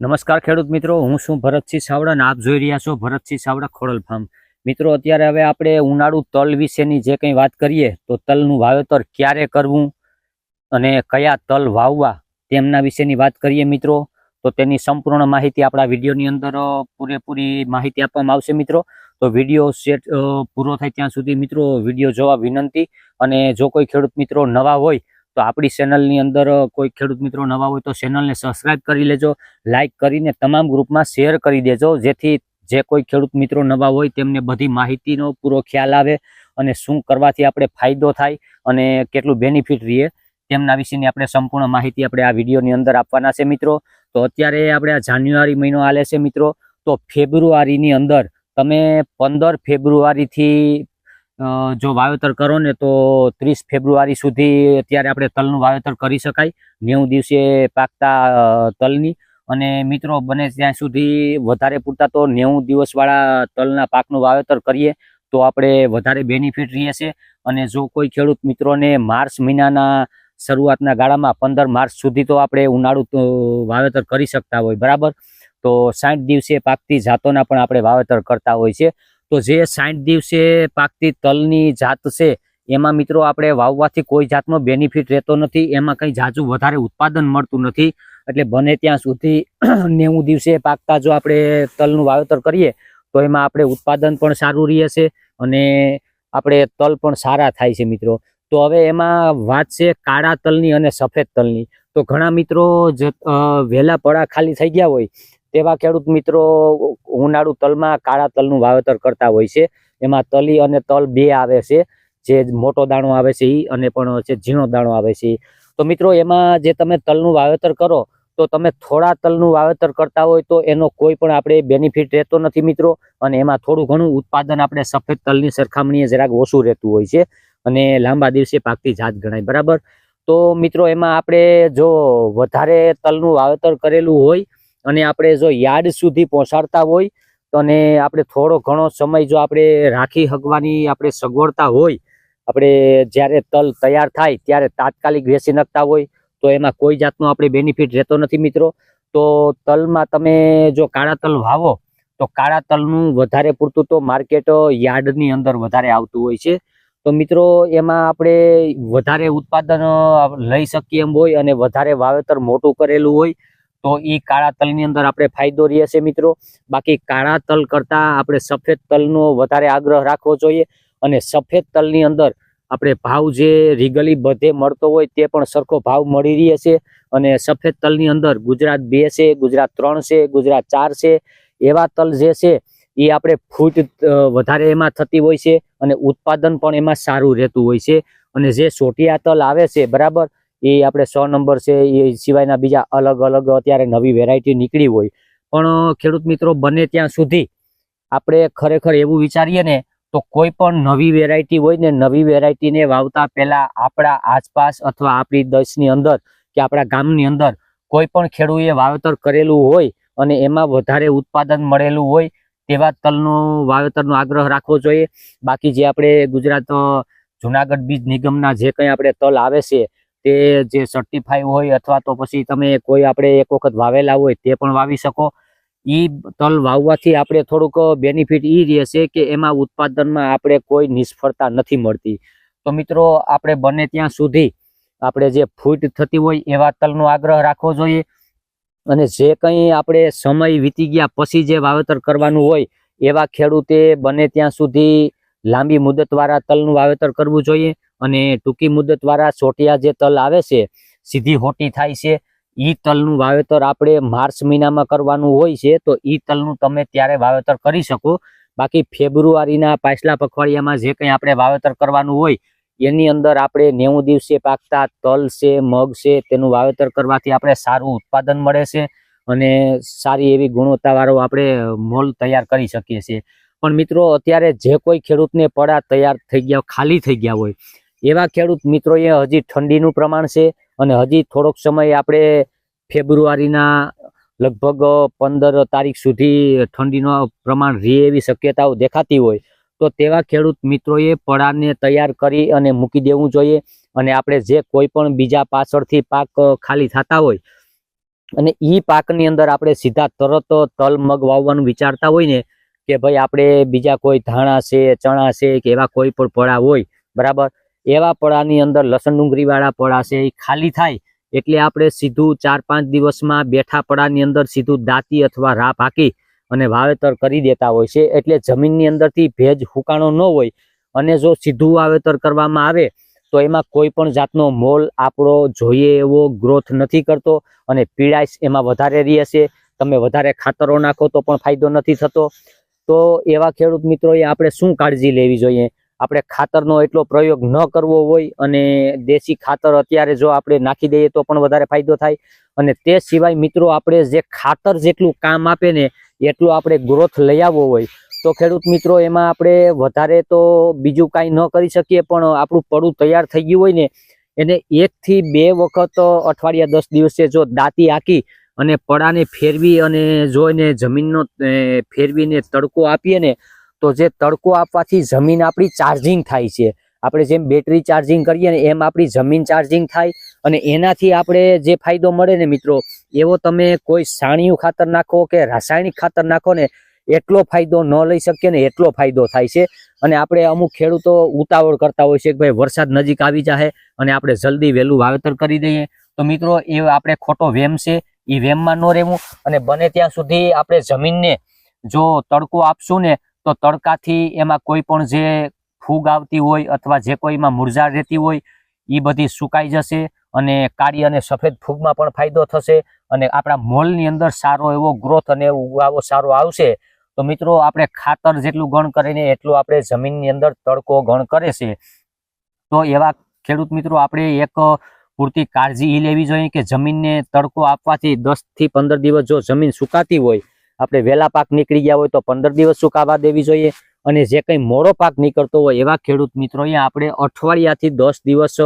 નમસ્કાર ખેડૂત મિત્રો, હું છું ભરતસિંહ સાવડા આપ જોઈ રહ્યા છો ભરતસિંહ સાવડા ખોડલ ફાર્મ. મિત્રો, અત્યારે હવે આપણે ઉનાળુ તલ વિશેની જે કંઈ વાત કરીએ, તો તલનું વાવેતર ક્યારે કરવું અને કયા તલ વાવવા તેમના વિશેની વાત કરીએ મિત્રો. તો તેની સંપૂર્ણ માહિતી આપણા વિડીયોની અંદર પૂરેપૂરી માહિતી આપવામાં આવશે મિત્રો. તો વીડિયો સેટ પૂરો થાય ત્યાં સુધી મિત્રો વીડિયો જોવા વિનંતી. અને જો કોઈ ખેડૂત મિત્રો નવા હોય તો આપણી ચેનલની અંદર કોઈ ખેડૂત મિત્રો નવા હોય તો ચેનલને સબસ્ક્રાઇબ કરી લેજો, લાઇક કરીને તમામ ગ્રુપમાં શેર કરી દેજો, જેથી જે કોઈ ખેડૂત મિત્રો નવા હોય તેમને બધી માહિતીનો પૂરો ખ્યાલ આવે અને શું કરવાથી આપણે ફાયદો થાય અને કેટલું બેનિફિટ રહીએ તેમના વિશેની આપણે સંપૂર્ણ માહિતી આપણે આ વિડીયોની અંદર આપવાના છે મિત્રો. તો અત્યારે આપણે આ જાન્યુઆરી મહિનો આલે છે મિત્રો. તો ફેબ્રુઆરીની અંદર તમે પંદર ફેબ્રુઆરીથી જો વાવેતર કરો ને તો ત્રીસ ફેબ્રુઆરી સુધી અત્યારે આપણે તલનું વાવેતર કરી શકાય. નેવું દિવસે પાકતા તલની. અને મિત્રો, બને ત્યાં સુધી વધારે પૂરતા તો નેવું દિવસવાળા તલના પાકનું વાવેતર કરીએ તો આપણે વધારે બેનિફિટ રહેશે. અને જો કોઈ ખેડૂત મિત્રોને માર્ચ મહિનાના શરૂઆતના ગાળામાં પંદર માર્ચ સુધી તો આપણે ઉનાળુ વાવેતર કરી શકતા હોય, બરાબર? તો સાઠ દિવસે પાકતી જાતોના પણ આપણે વાવેતર કરતા હોય છે. તો જે સાઠ દિવસે પાકતી તલની જાત છે, એમાં મિત્રો આપણે વાવવાથી કોઈ જાતનો બેનિફિટ રહેતો નથી, એમાં કંઈ જાજુ વધારે ઉત્પાદન મળતું નથી. એટલે બને ત્યાં સુધી નેવું દિવસે પાકતા જો આપણે તલનું વાવેતર કરીએ, તો એમાં આપણે ઉત્પાદન પણ સારું રહે છે અને આપણે તલ પણ સારા થાય છે મિત્રો. તો હવે એમાં વાત છે કાળા તલની અને સફેદ તલની. તો ઘણા મિત્રો જ વહેલા પડા ખાલી થઈ ગયા હોય તેવા ખેડૂત મિત્રો ઉનાળુ તલમાં કાળા તલનું વાવેતર કરતા હોય છે. એમાં તલી અને તલ બે આવે છે. જે મોટો દાણો આવે છે ઈ અને પણ જે ઝીણો દાણો આવે છે. તો મિત્રો, એમાં જે તમે તલનું વાવેતર કરો, તો તમે થોડા તલનું વાવેતર કરતા હોય તો એનો કોઈ પણ આપણે બેનિફિટ રહેતો નથી મિત્રો. અને એમાં થોડું ઘણું ઉત્પાદન આપણે સફેદ તલની સરખામણીએ જરાક ઓછું રહેતું હોય છે. અને લાંબા દિવસે પાકતી જાત ગણાય, બરાબર? તો મિત્રો, એમાં આપણે જો વધારે તલનું વાવેતર કરેલું હોય અને આપણે જો યાર્ડ સુધી પહોંચાડતા હોય, તો અને આપણે થોડો ઘણો સમય જો આપણે રાખી હકવાની આપણે સગવડતા હોય, આપણે જ્યારે તલ તૈયાર થાય ત્યારે તાત્કાલિક વેચી નાખતા હોય, તો એમાં કોઈ જાતનો આપણે બેનિફિટ રહેતો નથી મિત્રો. તો તલમાં તમે જો કાળા તલ વાવો, તો કાળા તલનું વધારે પૂરતું તો માર્કેટ યાર્ડની અંદર વધારે આવતું હોય છે. તો મિત્રો, એમાં આપણે વધારે ઉત્પાદન લઈ શકીએ એમ હોય અને વધારે વાવેતર મોટું કરેલું હોય તો એ કાળા તલની અંદર આપણે ફાયદો રહે છે મિત્રો. બાકી કાળા તલ કરતાં આપણે સફેદ તલનો વધારે આગ્રહ રાખવો જોઈએ અને સફેદ તલની અંદર આપણે ભાવ જે રીગલી બધે મળતો હોય તે પણ સરખો ભાવ મળી રહે છે. અને સફેદ તલની અંદર ગુજરાત બે છે, ગુજરાત ત્રણ છે, ગુજરાત ચાર છે. એવા તલ જે છે એ આપણે ફૂટ વધારે એમાં થતી હોય છે અને ઉત્પાદન પણ એમાં સારું રહેતું હોય છે. અને જે સોટિયા તલ આવે છે, બરાબર? એ આપણે સો નંબર છે, એ સિવાયના બીજા અલગ અલગ અત્યારે નવી વેરાયટી નીકળી હોય. પણ, ખેડૂત મિત્રો, બને ત્યાં સુધી આપણે ખરેખર એવું વિચારીએ ને, તો કોઈ પણ નવી વેરાયટી હોય ને, નવી વેરાયટીને વાવતા પહેલા આપણા આસપાસ અથવા આપણી દેશની અંદર કે આપણા ગામની અંદર કોઈ પણ ખેડૂએ વાવેતર કરેલું હોય અને એમાં વધારે ઉત્પાદન મળેલું હોય, તેવા તલનું વાવેતરનો આગ્રહ રાખવો જોઈએ. બાકી જે આપણે ગુજરાત જુનાગઢ બીજ નિગમના જે કંઈ આપણે તલ આવે છે તે જે સર્ટિફાઈ હોય અથવા તો પછી તમે કોઈ આપણે એક વખત વાવેલા હોય તે પણ વાવી શકો. ઈ તલ વાવવાથી આપણે થોડુંક બેનિફિટ ઈ રહેશે કે એમાં ઉત્પાદનમાં આપણે કોઈ નિષ્ફળતા નથી મળતી. તો મિત્રો, આપણે બને ત્યાં સુધી આપણે જે ફૂટ થતી હોય એવા તલનો આગ્રહ રાખવો જોઈએ. અને જે કંઈ આપણે સમય વીતી ગયા પછી જે વાવેતર કરવાનું હોય એવા ખેડૂતે બને ત્યાં સુધી લાંબી મુદતવાળા તલનું વાવેતર કરવું જોઈએ. અને ટૂંકી મુદતવાળા સોટિયા જે તલ આવે છે, સીધી હોટી થાય છે, ઈ તલનું વાવેતર આપણે માર્ચ મહિનામાં કરવાનું હોય છે, તો ઈ તલનું તમે ત્યારે વાવેતર કરી શકો. બાકી ફેબ્રુઆરીના પાછલા પખવાડિયામાં જે કંઈ આપણે વાવેતર કરવાનું હોય, એની અંદર આપણે નેવું દિવસે પાકતા તલ છે, મગ છે, તેનું વાવેતર કરવાથી આપણે સારું ઉત્પાદન મળે છે અને સારી એવી ગુણવત્તાવાળો આપણે મોલ તૈયાર કરી શકીએ છીએ. પણ મિત્રો, અત્યારે જે કોઈ ખેડૂતને પડા તૈયાર થઈ ગયા, ખાલી થઈ ગયા હોય એવા ખેડૂત મિત્રોએ હજી ઠંડીનું પ્રમાણ છે અને હજી થોડોક સમય આપણે ફેબ્રુઆરીના લગભગ પંદર તારીખ સુધી ઠંડીનું પ્રમાણ રહે એવી શક્યતાઓ દેખાતી હોય, તો તેવા ખેડૂત મિત્રોએ પડાને તૈયાર કરી અને મૂકી દેવું જોઈએ અને આપણે જે કોઈ પણ બીજા પાછળથી પાક ખાલી થતા હોય અને એ પાકની અંદર આપણે સીધા તરત તલ મગ વાવવાનું વિચારતા હોય ને કે ભાઈ આપણે બીજા કોઈ ધાણા છે, ચણા છે કે એવા કોઈ પણ પડા હોય, બરાબર? એવા પડાની અંદર લસણ ડુંગળીવાળા પડા છે, એ ખાલી થાય એટલે આપણે સીધું ચાર પાંચ દિવસમાં બેઠા પડાની અંદર સીધું દાંતી અથવા રાપ હાકી અને વાવેતર કરી દેતા હોય છે. એટલે જમીનની અંદરથી ભેજ હુકાણો ન હોય અને જો સીધું વાવેતર કરવામાં આવે તો એમાં કોઈ પણ જાતનો મોલ આપણો જોઈએ એવો ગ્રોથ નથી કરતો અને પીડાઈશ એમાં વધારે રહે છે. તમે વધારે ખાતરો નાખો તો પણ ફાયદો નથી થતો. તો એવા ખેડૂત મિત્રોએ આપણે શું કાળજી લેવી જોઈએ? આપણે ખાતરનો એટલો પ્રયોગ ન કરવો હોય અને દેશી ખાતર અત્યારે જો આપણે નાખી દઈએ તો પણ વધારે ફાયદો થાય. અને તે સિવાય મિત્રો આપણે જે ખાતર જેટલું કામ આપે ને એટલું આપણે ગ્રોથ લઈ આવવો હોય. તો ખેડૂત મિત્રો એમાં આપણે વધારે તો બીજું કાંઈ ન કરી શકીએ પણ આપણું પડું તૈયાર થઈ ગયું હોય ને એને એકથી બે વખત અઠવાડિયા દસ દિવસે જો દાંતી આંકી અને પડાને ફેરવી અને જો એને જમીનનો ફેરવીને તડકો આપીએ ને તો જે તડકો આપવાથી જમીન આપણી ચાર્જિંગ થાય છે. આપણે જેમ બેટરી ચાર્જિંગ કરીએ ને એમ આપણી જમીન ચાર્જિંગ થાય અને એનાથી આપણે જે ફાયદો મળે ને મિત્રો, એવો તમે કોઈ સાણિયું ખાતર નાખો કે રાસાયણિક ખાતર નાખો ને એટલો ફાયદો ન લઈ શકીએ ને એટલો ફાયદો થાય છે. અને આપણે અમુક ખેડૂતો ઉતાવળ કરતા હોય છે કે ભાઈ વરસાદ નજીક આવી જાય અને આપણે જલ્દી વહેલું વાવેતર કરી દઈએ. તો મિત્રો, એ આપણે ખોટો વેમ છે, એ વેમમાં ન રહેવું અને બને ત્યાં સુધી આપણે જમીનને જો તડકો આપશું ને તો તડકાથી એમાં કોઈ પણ જે ફૂગ આવતી હોય અથવા જે કોઈમાં મુરઝાડ રહેતી હોય એ બધી સુકાઈ જશે અને કાળી અને સફેદ ફૂગમાં પણ ફાયદો થશે અને આપણા મોલની અંદર સારો એવો ગ્રોથ અને ઉગાવો સારો આવશે. તો મિત્રો, આપણે ખાતર જેટલું ગણ કરીને એટલું આપણે જમીનની અંદર તડકો ગણ કરે છે. તો એવા ખેડૂત મિત્રો, આપણે એક પૂરતી કાળજી એ લેવી જોઈએ કે જમીનને તડકો આપવાથી દસથી પંદર દિવસ જો જમીન સુકાતી હોય આપણે વહેલા પાક નીકળી ગયા હોય તો પંદર દિવસ સુકાવા દેવી જોઈએ. અને જે કંઈ મોડો પાક નીકળતો હોય એવા ખેડૂત મિત્રોએ આપણે અઠવાડિયાથી દસ દિવસ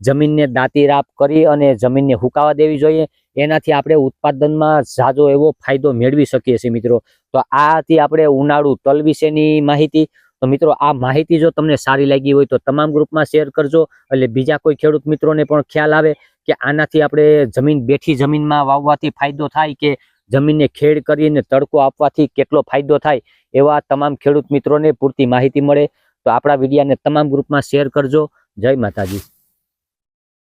જમીનને દાંતી રાપ કરી અને જમીનને હુકાવા દેવી જોઈએ. એનાથી આપણે ઉત્પાદનમાં ઝાઝો એવો ફાયદો મેળવી શકીએ છીએ મિત્રો. તો આથી આપણે ઉનાળુ તલ વિશેની માહિતી. તો મિત્રો, આ માહિતી જો તમને સારી લાગી હોય તો તમામ ગ્રુપમાં શેર કરજો. એટલે બીજા કોઈ ખેડૂત મિત્રોને પણ ખ્યાલ આવે કે આનાથી આપણે જમીન બેઠી જમીનમાં વાવવાથી ફાયદો થાય કે જમીનને ખેડ કરીને તડકો આપવાથી કેટલો ફાયદો થાય એવા તમામ ખેડૂત મિત્રોને પૂરતી માહિતી મળે તો આપણા વિડીયાને તમામ ગ્રુપમાં શેર કરજો. જય માતાજી.